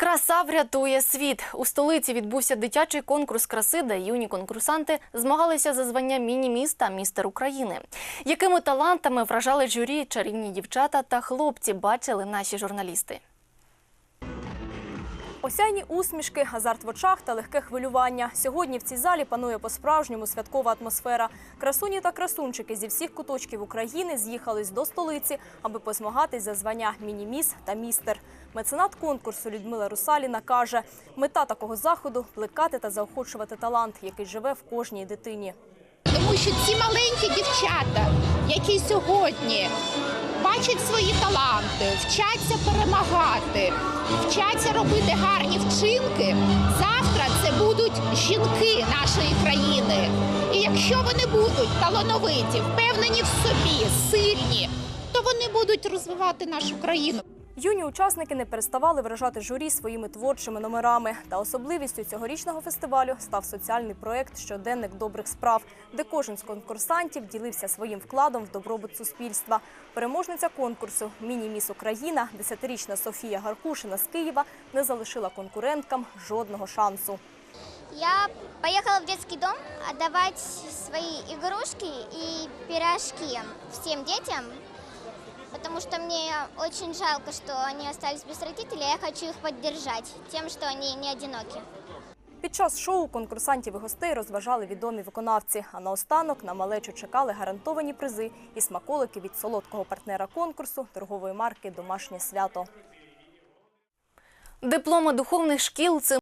Краса врятує світ. У столиці відбувся дитячий конкурс краси, де юні конкурсанти змагалися за звання міні-міста містер України. Якими талантами вражали журі чарівні дівчата та хлопці, бачили наші журналісти. Осяйні усмішки, азарт в очах та легке хвилювання. Сьогодні в цій залі панує по-справжньому святкова атмосфера. Красуні та красунчики зі всіх куточків України з'їхались до столиці, аби позмагатись за звання міні-міс та містер. Меценат конкурсу Людмила Русаліна каже, мета такого заходу плекати та заохочувати талант, який живе в кожній дитині. Тому що ці маленькі дівчата, які сьогодні бачать свої таланти, вчаться перемагати, вчаться робити гарні вчинки, завтра це будуть жінки нашої країни. І якщо вони будуть талановиті, впевнені в собі, сильні, то вони будуть розвивати нашу країну. Юні учасники не переставали вражати журі своїми творчими номерами. Та особливістю цьогорічного фестивалю став соціальний проєкт Щоденник добрих справ, де кожен з конкурсантів ділився своїм вкладом в добробут суспільства. Переможниця конкурсу Міні-міс Україна, десятирічна Софія Гаркушина з Києва, не залишила конкуренткам жодного шансу. Я поехала в детский дом отдавать свои игрушки и пирожки всем детям, потому что мне очень жалко, что они остались без родителей, я хочу их поддержать тем, что они не одиноки. Під час шоу конкурсантів і гостей розважали відомі виконавці. А наостанок на малечу чекали гарантовані призи і смаколики від солодкого партнера конкурсу торгової марки Домашнє свято. Дипломи духовних шкіл це